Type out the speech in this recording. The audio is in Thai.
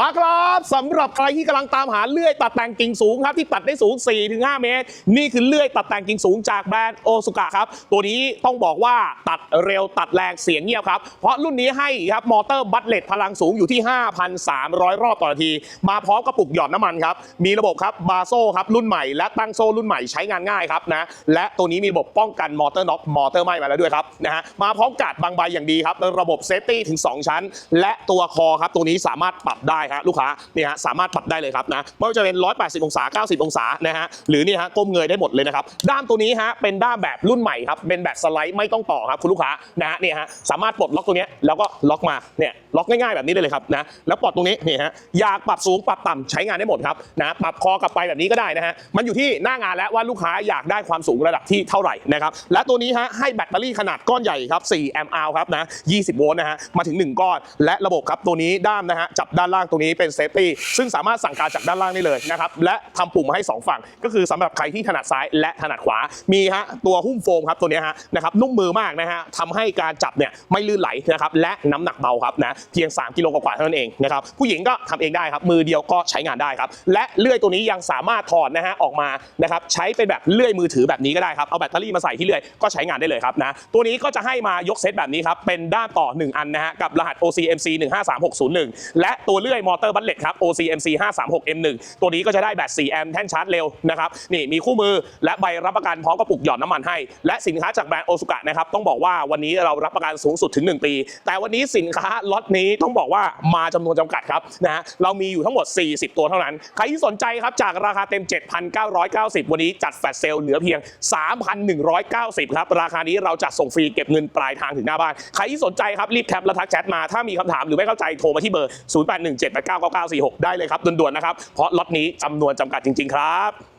มาครับสำหรับใครที่กำลังตามหาเลื่อยตัดแต่งกิ่งสูงครับที่ตัดได้สูง 4-5 เมตร นี่คือเลื่อยตัดแต่งกิ่งสูงจากแบรนด์โอซุกะครับ ตัวนี้ต้องบอกว่าตัดเร็วตัดแรงเสียงเงียบครับ เพราะรุ่นนี้ให้ครับมอเตอร์บัตเลตพลังสูงอยู่ที่ 5,300 รอบต่อนาที มาพร้อมกระปุกหยอดน้ำมันครับ มีระบบครับบาโซ่ครับรุ่นใหม่และตั้งโซ่รุ่นใหม่ใช้งานง่ายครับนะและตัวนี้มีระบบป้องกันมอเตอร์น็อกมอเตอร์ไหม้มาแล้วด้วยครับนะฮะมาพร้อมกาดบางใบอย่างดีครับระบบเซฟตี้ถึง 2 ชั้น และตัวคอครับตัวนี้สามารถปรับได้ครับลูกค้าเนี่ยฮะสามารถปรับได้เลยครับนะไม่ว่าจะเป็น 180 องศา 90 องศานะฮะหรือนี่ฮะก้มเงยได้หมดเลยนะครับด้ามตัวนี้ฮะเป็นด้ามแบบรุ่นใหม่ครับเป็นแบบสไลด์ไม่ต้องต่อครับคุณลูกค้านะฮะเนี่ยฮะสามารถปลดล็อกตรงนี้แล้วก็ล็อกมาเนี่ยล็อกง่ายๆแบบนี้ได้เลยครับนะแล้วปลดตรงนี้นี่ฮะอยากปรับสูงปรับต่ำใช้งานได้หมดครับนะปรับคอกลับไปแบบนี้ก็ได้นะฮะมันอยู่ที่หน้างานแล้วว่าลูกค้าอยากได้ความสูงระดับที่เท่าไหร่นะครับและตัวนี้ฮะให้แบตเตอรี่ขนาดก้อนใหญ่ครับ4แอมป์ครับนะ20 โวลต์นะฮะมาถึง 1 ก้อน และระบบครับตัวนี้ด้ามนะฮะจับด้านล่างตรงนี้เป็นเซฟตี้ซึ่งสามารถสั่งการจากด้านล่างได้เลยนะครับและทำปุ่มมาให้ 2 ฝั่ง ก็คือสำหรับใครที่ถนัดซ้ายและถนัดขวามีฮะตัวหุ้มโฟมครับตัวนี้ฮะนะครับนุ่มมือมากนะฮะทำให้การจับเนี่ยไม่ลื่นไหลนะครับและน้ำหนักเบาครับนะเพียง 3 กิโลกว่าเท่านั้นเองนะครับผู้หญิงก็ทำเองได้ครับมือเดียวก็ใช้งานได้ครับและเลื่อยตัวนี้ยังสามารถถอดนะฮะออกมานะครับใช้เป็นแบบเลื่อยมือถือแบบนี้ก็ได้ครับเอาแบตเตอรี่มาใส่ที่เลื่อยก็ใช้งานได้เลยครับนะตัวนี้ก็จะให้มายกเซตแบบนี้ครับเป็นด้านต่อ 1 อันนะฮะกับรหัส OCMC 153601 และตัวเลื่อยมอเตอร์บัลเลตครับ OCMC 536M1 ตัวนี้ก็จะได้แบต4แอมป์แท่นชาร์จเร็วนะครับนี่มีคู่มือและใบรับประกันพร้อมกระปุกหยอดน้ำมันให้ และสินค้าจากแบรนด์โอซุกะนะครับต้องบอกว่าวันนี้เรารับประกันสูงสุดถึง 1 ปี แต่วันนี้สินค้าล็อตนี้ต้องบอกว่ามาจำนวนจำกัดครับนะฮะเรามีอยู่ทั้งหมด 40 ตัวเท่านั้น ใครที่สนใจครับจากราคาเต็ม 7,990 วันนี้จัดแฟลชเซลล์เหลือเพียง 3,190 ครับราคานี้เราจัดส่งฟรีเก็บเงินปลายทางถึงหน้าบ้านใครที่สนใจครับรีบแคปและทักแชทมาถ้ามีคำถามหรือไม่เข้าใจโทรมาที่เบอร์8 8 9 9 9 4 6 ได้เลยครับด่วนๆนะครับ เพราะล็อตนี้จำนวนจำกัดจริง ๆ ครับ